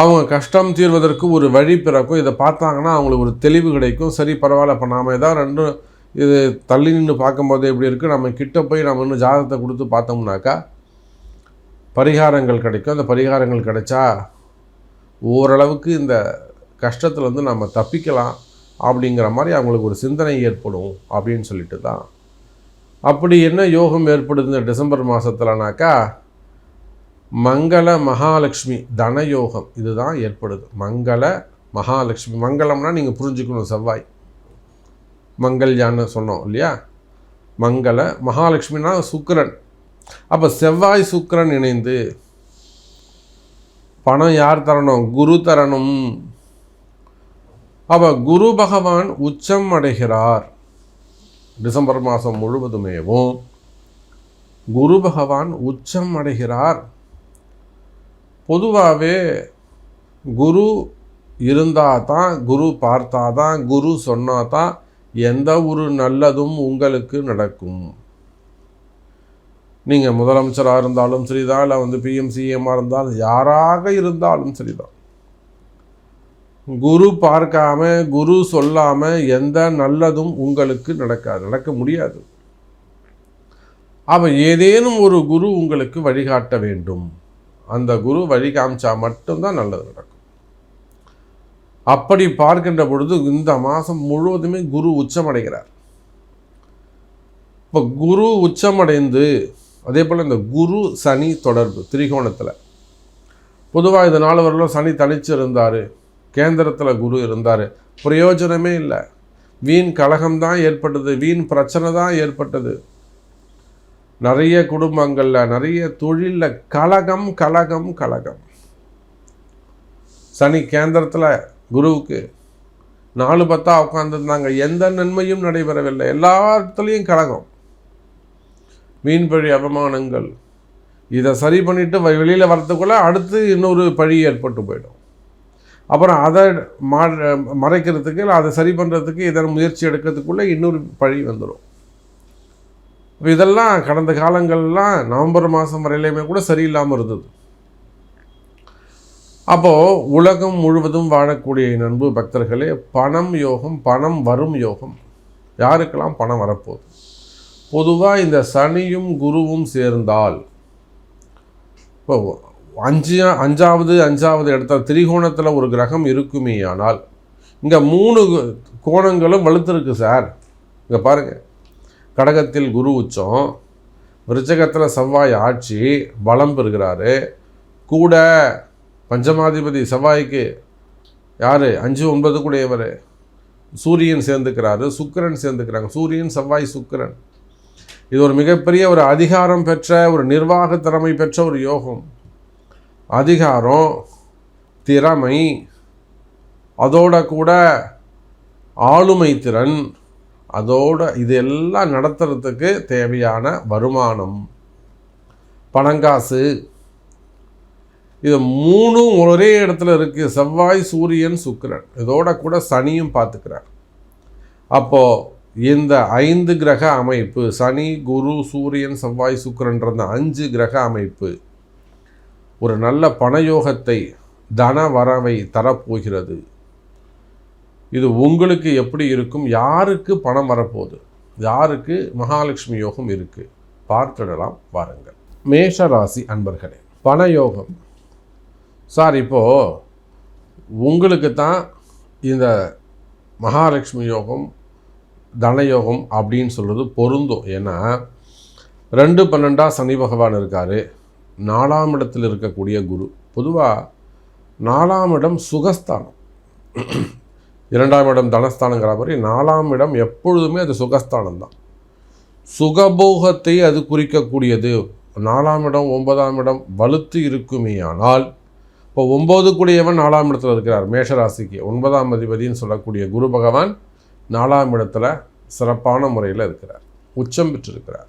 அவங்க கஷ்டம் தீர்வதற்கு ஒரு வழி பிறக்கும். இதை பார்த்தாங்கன்னா அவங்களுக்கு ஒரு தெளிவு கிடைக்கும். சரி பரவாயில்ல இப்போ நாம் ஏதாவது ரெண்டும் இது தள்ளி நின்று பார்க்கும்போது எப்படி இருக்குது நம்ம கிட்ட போய் நம்ம இன்னும் ஜாதகத்தை கொடுத்து பார்த்தோம்னாக்கா பரிகாரங்கள் கிடைக்கும். அந்த பரிகாரங்கள் கிடைச்சா ஓரளவுக்கு இந்த கஷ்டத்துலேருந்து நம்ம தப்பிக்கலாம் அப்படிங்கிற மாதிரி அவங்களுக்கு ஒரு சிந்தனை ஏற்படும் அப்படின்னு சொல்லிட்டு தான் அப்படி என்ன யோகம் ஏற்படுது? இந்த டிசம்பர் மாதத்துலனாக்கா மங்கள மகாலட்சுமி தனயோகம் இதுதான் ஏற்படுது. மங்கள மகாலட்சுமி மங்களம்னா நீங்கள் புரிஞ்சுக்கணும் செவ்வாய். மங்கள்யான்னு சொன்னோம் இல்லையா? மங்கள மகாலட்சுமினா சுக்கிரன். அப்போ செவ்வாய் சுக்கிரன் இணைந்து பணம் யார் தரணும்? குரு தரணும். அப்போ குரு பகவான் உச்சம் அடைகிறார். டிசம்பர் மாதம் முழுவதுமேவும் குரு பகவான் உச்சம் அடைகிறார். பொதுவாகவே குரு இருந்தால் தான் குரு பார்த்தா தான் குரு சொன்னால் தான் எந்த ஒரு நல்லதும் உங்களுக்கு நடக்கும். நீங்கள் முதலமைச்சராக இருந்தாலும் சரிதான் இல்லை வந்து பிஎம்சிஎம்மாக இருந்தாலும் யாராக இருந்தாலும் சரிதான். குரு பார்க்காம குரு சொல்லாம எந்த நல்லதும் உங்களுக்கு நடக்காது நடக்க முடியாது. அவன் ஏதேனும் ஒரு குரு உங்களுக்கு வழிகாட்ட வேண்டும். அந்த குரு வழி காமிச்சா மட்டும்தான் நல்லது நடக்கும். அப்படி பார்க்கின்ற பொழுது இந்த மாதம் முழுவதுமே குரு உச்சமடைகிறார். இப்போ குரு உச்சமடைந்து அதே போல் இந்த குரு சனி தொடர்பு திரிகோணத்தில். பொதுவாக இது நாலு வரலும் சனி தனிச்சு இருந்தார் கேந்திரத்தில் குரு இருந்தார் பிரயோஜனமே இல்லை. வீண் கலகம்தான் ஏற்பட்டது வீண் பிரச்சனை தான் ஏற்பட்டது. நிறைய குடும்பங்களில் நிறைய தொழிலில் கலகம் கலகம் கலகம். சனி கேந்திரத்தில் குருவுக்கு நாலு பத்தா உட்காந்துருந்தாங்க எந்த நன்மையும் நடைபெறவில்லை. எல்லா இடத்துலையும் கலகம் பழி அவமானங்கள். இதை சரி பண்ணிவிட்டு வெளியில் வரத்துக்குள்ளே அடுத்து இன்னொரு பழி ஏற்பட்டு போயிடும். அப்புறம் அதை மறைக்கிறதுக்கு இல்லை அதை சரி பண்ணுறதுக்கு இதன் முயற்சி எடுக்கிறதுக்குள்ளே இன்னொரு பழி வந்துடும் இப்போ இதெல்லாம் கடந்த காலங்கள்லாம் நவம்பர் மாதம் வரையிலையுமே கூட சரியில்லாமல் இருந்தது. அப்போது உலகம் முழுவதும் வாழக்கூடிய நண்பு பக்தர்களே பணம் யோகம் பணம் வரும் யோகம். யாருக்கெல்லாம் பணம் வரப்போகுது? பொதுவாக இந்த சனியும் குருவும் சேர்ந்தால் இப்போ அஞ்சு அஞ்சாவது அஞ்சாவது இடத்துல திரிகோணத்தில் ஒரு கிரகம் இருக்குமே ஆனால் இங்கே மூணு கோணங்களும் வலுத்திருக்கு சார். இங்கே பாருங்கள் கடகத்தில் குரு உச்சம் விருச்சகத்தில் செவ்வாய் ஆட்சி பலம் பெறுகிறாரு. கூட பஞ்சமாதிபதி செவ்வாய்க்கு யார்? அஞ்சு ஒன்பது கூடையவர் சூரியன் சேர்ந்துக்கிறாரு சுக்கிரன் சேர்ந்துக்கிறாங்க. சூரியன் செவ்வாய் சுக்கிரன். இது ஒரு மிகப்பெரிய ஒரு அதிகாரம் பெற்ற ஒரு நிர்வாக திறமை பெற்ற ஒரு யோகம். அதிகாரம் திறமை அதோட கூட ஆளுமை திறன் அதோட இது எல்லாம் நடத்துறதுக்கு தேவையான வருமானம். பணங்காசு இது மூணும் ஒரே இடத்துல இருக்குது செவ்வாய் சூரியன் சுக்கிரன். இதோட கூட சனியும் பார்த்துக்கிறார். அப்போது இந்த ஐந்து கிரக அமைப்பு சனி குரு சூரியன் செவ்வாய் சுக்கிரன்ற அந்த அஞ்சு கிரக அமைப்பு ஒரு நல்ல பணயோகத்தை தன வரவை தரப்போகிறது. இது உங்களுக்கு எப்படி இருக்கும்? யாருக்கு பணம் வரப்போகுது? யாருக்கு? மகாலட்சுமி யோகம் இருக்குது பார்த்துடலாம் வாருங்கள். மேஷ ராசி அன்பர்களே பணயோகம் சார் இப்போது உங்களுக்கு தான் இந்த மகாலட்சுமி யோகம் தனயோகம் அப்படின்னு சொல்கிறது பொருந்தும். ஏன்னா ரெண்டு பன்னெண்டாக சனி பகவான் இருக்கார். நாலாம் இடத்தில் இருக்கக்கூடிய குரு. பொதுவாக நாலாம் இடம் சுகஸ்தானம். இரண்டாம் இடம் தனஸ்தானங்கிற மாதிரி நாலாம் இடம் எப்பொழுதுமே அது சுகஸ்தானம் தான் சுகபோகத்தை அது குறிக்கக்கூடியது. நாலாம் இடம் ஒன்பதாம் இடம் வலுத்து இருக்குமே ஆனால் இப்போ ஒம்பது கூடியவன் நாலாம் இடத்துல இருக்கிறார் மேஷராசிக்கு. ஒன்பதாம் அதிபதினு சொல்லக்கூடிய குரு பகவான் நாலாம் இடத்துல சிறப்பான முறையில் இருக்கிறார். உச்சம் பெற்றிருக்கிறார்.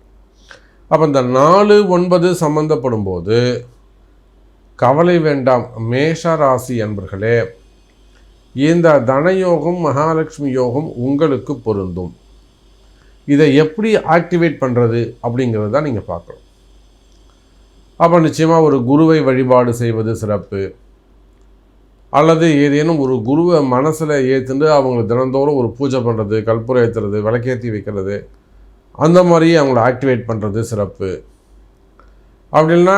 அப்போ இந்த நாலு ஒன்பது சம்பந்தப்படும் போது கவலை வேண்டாம். மேஷ ராசி அன்பர்களே இந்த தனயோகம் மகாலட்சுமி யோகம் உங்களுக்கு பொருந்தும். இதை எப்படி ஆக்டிவேட் பண்ணுறது அப்படிங்கிறது தான் நீங்கள் பார்க்கணும். அப்போ நிச்சயமாக ஒரு குருவை வழிபாடு செய்வது சிறப்பு. அல்லது ஏதேனும் ஒரு குருவை மனசில் ஏற்றுண்டு அவங்களை தினந்தோறும் ஒரு பூஜை பண்ணுறது கற்பூரம் ஏற்றுறது விளக்கேற்றி வைக்கிறது அந்த மாதிரி அவங்கள ஆக்டிவேட் பண்ணுறது சிறப்பு. அப்படின்னா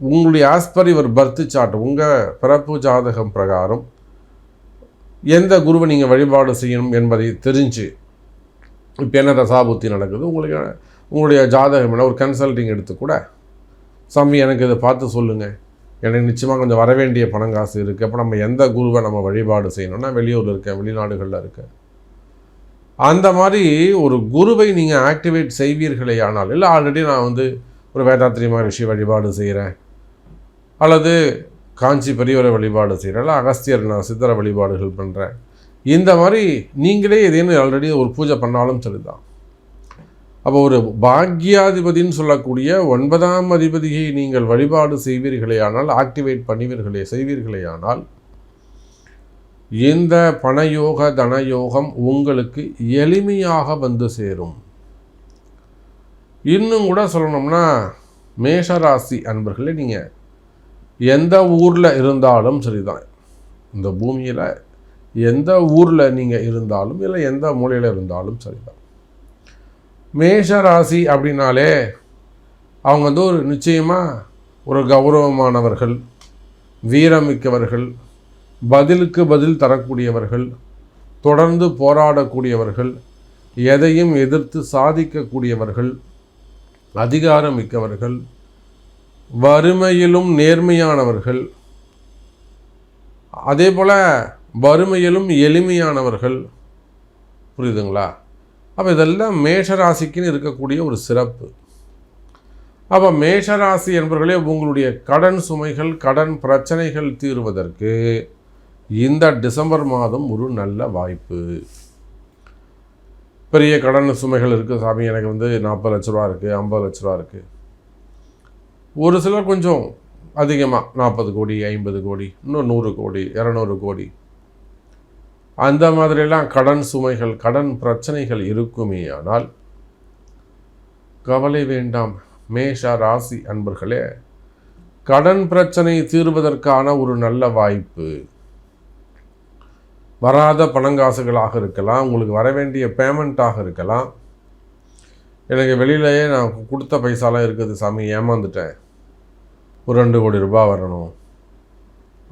உங்களுடைய ஆஸ்பர் இவர் பர்த்து சார்ட் உங்கள் பிறப்பு ஜாதகம் பிரகாரம் எந்த குருவை நீங்கள் வழிபாடு செய்யணும் என்பதை தெரிஞ்சு இப்போ என்ன தசாபுத்தி நடக்குது? உங்களுக்கு உங்களுடைய ஜாதகம் என்ன? ஒரு கன்சல்டிங் எடுத்து கூட சாமி எனக்கு இதை பார்த்து சொல்லுங்கள் எனக்கு நிச்சயமாக கொஞ்சம் வர வேண்டிய பணம் காசு இருக்குது அப்போ நம்ம எந்த குருவை நம்ம வழிபாடு செய்யணும்னா வெளியூரில் இருக்கேன் வெளிநாடுகளில் இருக்கேன் அந்த மாதிரி ஒரு குருவை நீங்கள் ஆக்டிவேட் செய்வீர்களே ஆனால் இல்லை ஆல்ரெடி நான் வந்து ஒரு வேதாத்திரி மகரிஷி வழிபாடு செய்கிறேன் அல்லது காஞ்சி பெரியவரை வழிபாடு செய்கிறேன் அகஸ்தியர் நான் சித்தர வழிபாடுகள் பண்ணுறேன் இந்த மாதிரி நீங்களே எதேன்னு ஆல்ரெடி ஒரு பூஜை பண்ணாலும் சரிதான். அப்போ ஒரு பாக்யாதிபதின்னு சொல்லக்கூடிய ஒன்பதாம் அதிபதியை நீங்கள் வழிபாடு செய்வீர்களே ஆனால் ஆக்டிவேட் பண்ணுவீர்களே செய்வீர்களே ஆனால் இந்த பணயோக தனயோகம் உங்களுக்கு எளிமையாக வந்து சேரும். இன்னும் கூட சொல்லணும்னா மேஷராசி அன்பர்களே நீங்கள் எந்த ஊரில் இருந்தாலும் சரிதான். இந்த பூமியில் எந்த ஊரில் நீங்கள் இருந்தாலும் இல்லை எந்த மூலையில் இருந்தாலும் சரிதான். மேஷ ராசி அப்படின்னாலே அவங்க வந்து ஒரு நிச்சயமாக ஒரு கௌரவமானவர்கள் வீரமிக்கவர்கள் பதிலுக்கு பதில் தரக்கூடியவர்கள் தொடர்ந்து போராடக்கூடியவர்கள் எதையும் எதிர்த்து சாதிக்கக்கூடியவர்கள் அதிகாரம் மிக்கவர்கள் வறுமையிலும் நேர்மையானவர்கள். அதே போல் வறுமையிலும் எளிமையானவர்கள். புரியுதுங்களா? அப்போ இதெல்லாம் மேஷராசிக்குன்னு இருக்கக்கூடிய ஒரு சிறப்பு. அப்போ மேஷராசி என்பவர்களே உங்களுடைய கடன் சுமைகள் கடன் பிரச்சனைகள் தீர்வதற்கு இந்த டிசம்பர் மாதம் ஒரு நல்ல வாய்ப்பு. பெரிய கடன் சுமைகள் இருக்குது சாமி எனக்கு வந்து நாற்பது லட்ச ரூபா இருக்குது ஐம்பது லட்ச ரூபா இருக்குது ஒரு சிலர் கொஞ்சம் அதிகமாக நாற்பது கோடி ஐம்பது கோடி இன்னும் நூறு கோடி இரநூறு கோடி. அந்த மாதிரிலாம் கடன் சுமைகள் கடன் பிரச்சனைகள் இருக்குமே ஆனால் கவலை வேண்டாம். மேஷ ராசி அன்பர்களே கடன் பிரச்சனை தீர்வதற்கான ஒரு நல்ல வாய்ப்பு. வராத பணங்காசுகளாக இருக்கலாம் உங்களுக்கு வர வேண்டிய பேமெண்ட்டாக இருக்கலாம். எனக்கு வெளியிலேயே நான் கொடுத்த பைசாலாம் இருக்குது சாமி ஏமாந்துட்டேன். ஒரு ரெண்டு கோடி ரூபாய் வரணும்.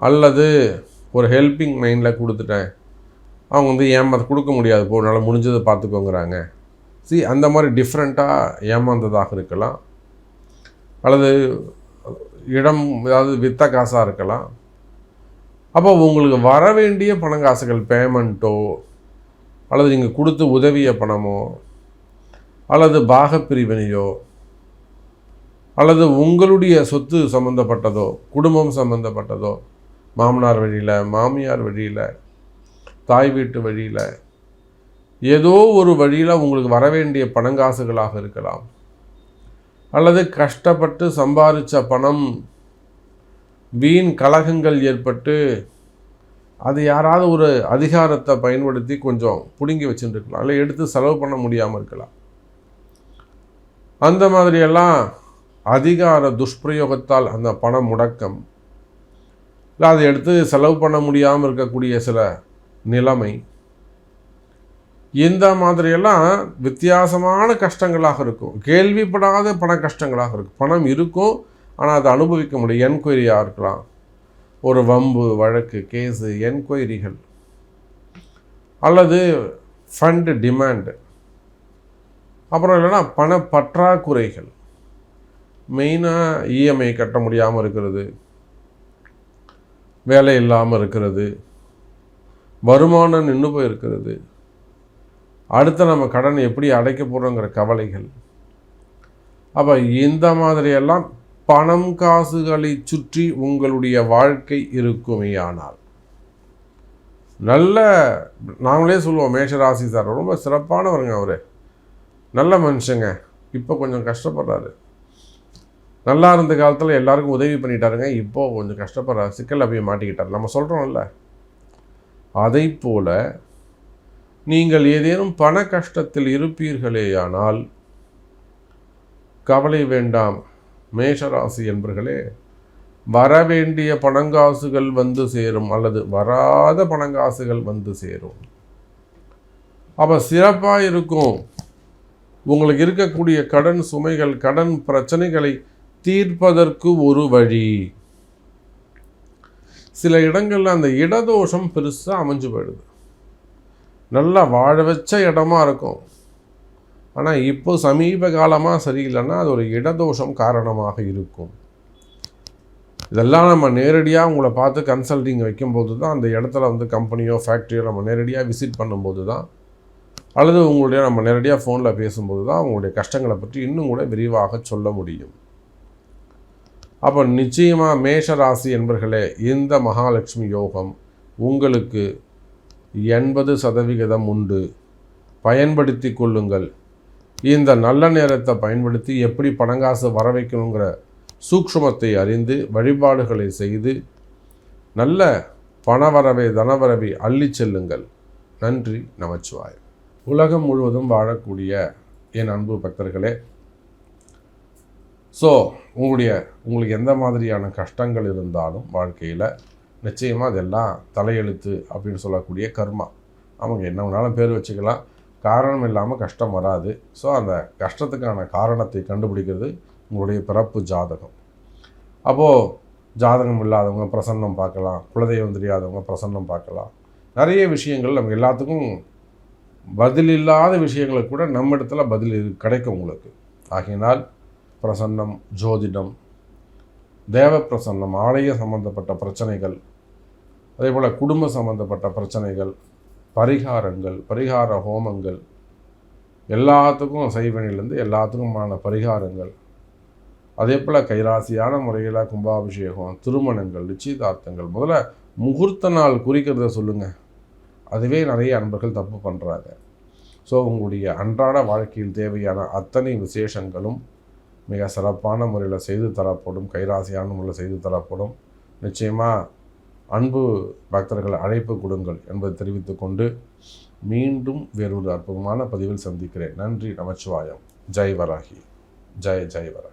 அல்லது ஒரு ஹெல்பிங் மைண்டில் கொடுத்துட்டேன். அவங்க வந்து ஏமாத்த கொடுக்க முடியாது போனால் முடிஞ்சதை பார்த்துக்கோங்கிறாங்க. சி அந்த மாதிரி டிஃப்ரெண்ட்டாக ஏமாந்ததாக இருக்கலாம். அல்லது இடம் ஏதாவது வித்த காசாக இருக்கலாம். அப்போ உங்களுக்கு வர வேண்டிய பணங்காசுகள் பேமெண்ட்டோ அல்லது நீங்கள் கொடுத்து உதவிய பணமோ அல்லது பாகப்பிரிவினையோ அல்லது உங்களுடைய சொத்து சம்மந்தப்பட்டதோ குடும்பம் சம்மந்தப்பட்டதோ மாமனார் வழியில் மாமியார் வழியில் தாய் வீட்டு வழியில் ஏதோ ஒரு வழியில் உங்களுக்கு வர வேண்டிய பணங்காசுகளாக இருக்கலாம். அல்லது கஷ்டப்பட்டு சம்பாதிச்ச பணம் வீண் கலகங்கள் ஏற்பட்டு அது யாராவது ஒரு அதிகாரத்தை பயன்படுத்தி கொஞ்சம் பிடுங்கி வச்சுருக்கலாம் இல்லை எடுத்து செலவு பண்ண முடியாமல் இருக்கலாம். அந்த மாதிரியெல்லாம் அதிகார துஷ்பிரயோகத்தால் அந்த பணம் முடக்கம். இல்லை அதை எடுத்து செலவு பண்ண முடியாமல் இருக்கக்கூடிய சில நிலைமை. இந்த மாதிரியெல்லாம் வித்தியாசமான கஷ்டங்களாக இருக்கும். கேள்விப்படாத பண கஷ்டங்களாக இருக்கும். பணம் இருக்கும் ஆனால் அதை அனுபவிக்க முடியும் என்கொயரியாக இருக்கலாம். ஒரு வம்பு வழக்கு கேஸு என்கொயரிகள். அல்லது ஃபண்டு டிமாண்டு அப்புறம் இல்லைன்னா பண பற்றாக்குறைகள். மெயினாக இஎம்ஐ கட்ட முடியாமல் இருக்கிறது. வேலை இல்லாமல் இருக்கிறது. வருமானம் நின்று போயிருக்கிறது. அடுத்து நம்ம கடன் எப்படி அடைக்க போகிறோங்கிற கவலைகள். அப்போ இந்த மாதிரியெல்லாம் பணம் காசுகளை சுற்றி உங்களுடைய வாழ்க்கை இருக்குமேயானால் நல்ல நாங்களே சொல்லுவோம் மேஷராசி சார் ரொம்ப சிறப்பானவருங்க அவர். நல்ல மனுஷங்க. இப்போ கொஞ்சம் கஷ்டப்படுறாரு. நல்லா இருந்த காலத்தில் எல்லாருக்கும் உதவி பண்ணிட்டாருங்க. இப்போது கொஞ்சம் கஷ்டப்படுற சிக்கல் அப்படியே மாட்டிக்கிட்டார். நம்ம சொல்கிறோம்ல அதை போல் நீங்கள் ஏதேனும் பண கஷ்டத்தில் இருப்பீர்களேயானால் கவலை வேண்டாம். மேஷராசி என்பர்களே வரவேண்டிய பணங்காசுகள் வந்து சேரும் அல்லது வராத பணங்காசுகள் வந்து சேரும். அப்போ சிறப்பாக இருக்கும். உங்களுக்கு இருக்கக்கூடிய கடன் சுமைகள் கடன் பிரச்சனைகளை தீர்ப்பதற்கு ஒரு வழி. சில இடங்களில் அந்த இடதோஷம் பெருசாக அமைஞ்சு போயிடுது. நல்லா வாழ வச்ச இடமா இருக்கும். ஆனால் இப்போ சமீப காலமாக சரியில்லைன்னா அது ஒரு இடதோஷம் காரணமாக இருக்கும். இதெல்லாம் நம்ம நேரடியாக உங்களை பார்த்து கன்சல்டிங் வைக்கும்போது தான் அந்த இடத்துல வந்து கம்பெனியோ ஃபேக்ட்ரியோ நம்ம நேரடியாக விசிட் பண்ணும்போது தான் அல்லது உங்களுடைய நம்ம நேரடியாக ஃபோனில் பேசும்போது தான் உங்களுடைய கஷ்டங்களை பற்றி இன்னும் கூட விரிவாக சொல்ல முடியும். அப்போ நிச்சயமாக மேஷ ராசி என்பர்களே இந்த மகாலட்சுமி யோகம் உங்களுக்கு எண்பது சதவிகிதம் உண்டு. பயன்படுத்தி கொள்ளுங்கள். இந்த நல்ல நேரத்தை பயன்படுத்தி எப்படி பணங்காசு வர வைக்கணுங்கிற சூக்ஷ்மத்தை அறிந்து வழிபாடுகளை செய்து நல்ல பணவரவை தனவரவை அள்ளி செல்லுங்கள். நன்றி நமச்சிவாயம். உலகம் முழுவதும் வாழக்கூடிய என் அன்பு பக்தர்களே ஸோ உங்களுடைய உங்களுக்கு எந்த மாதிரியான கஷ்டங்கள் இருந்தாலும் வாழ்க்கையில் நிச்சயமாக அதெல்லாம் தலையெழுத்து அப்படின்னு சொல்லக்கூடிய கர்மா. அவங்க என்ன வேணாலும் பேர் வச்சுக்கலாம். காரணம் இல்லாமல் கஷ்டம் வராது. ஸோ அந்த கஷ்டத்துக்கான காரணத்தை கண்டுபிடிக்கிறது உங்களுடைய பிறப்பு ஜாதகம். அப்போது ஜாதகம் இல்லாதவங்க பிரசன்னம் பார்க்கலாம். குலதெய்வம் தெரியாதவங்க பிரசன்னம் பார்க்கலாம். நிறைய விஷயங்கள் நம்ம எல்லாத்துக்கும் பதில் இல்லாத விஷயங்களுக்கு கூட நம்ம இடத்துல பதில் கிடைக்கும் உங்களுக்கு. ஆகையினால் பிரசன்னம் ஜோதிடம் தேவ பிரசன்னம் ஆலய சம்பந்தப்பட்ட பிரச்சனைகள் அதே போல் குடும்ப சம்பந்தப்பட்ட பிரச்சனைகள் பரிகாரங்கள் பரிகார ஹோமங்கள் எல்லாத்துக்கும் செய்வனிலேருந்து எல்லாத்துக்குமான பரிகாரங்கள். அதே போல் கைராசியான முறையில் கும்பாபிஷேகம் திருமணங்கள் நிச்சயதார்த்தங்கள் முதல்ல முகூர்த்த நாள் குறிக்கிறத சொல்லுங்கள் அதுவே நிறைய அன்பர்கள் தப்பு பண்ணுறாங்க ஸோ உங்களுடைய அன்றாட வாழ்க்கையில் தேவையான அத்தனை விசேஷங்களும் மிக சிறப்பான முறையில் செய்து தரப்படும் கைராசியான முறையில் செய்து தரப்படும். நிச்சயமாக அன்பு பக்தர்கள் அழைப்பு கொடுங்கள் என்பதை தெரிவித்துக்கொண்டு மீண்டும் வேறொரு அற்புதமான பதிவில் சந்திக்கிறேன். நன்றி நமச்சிவாயம். ஜெய் வராகி. ஜெய் ஜெய் வராகி.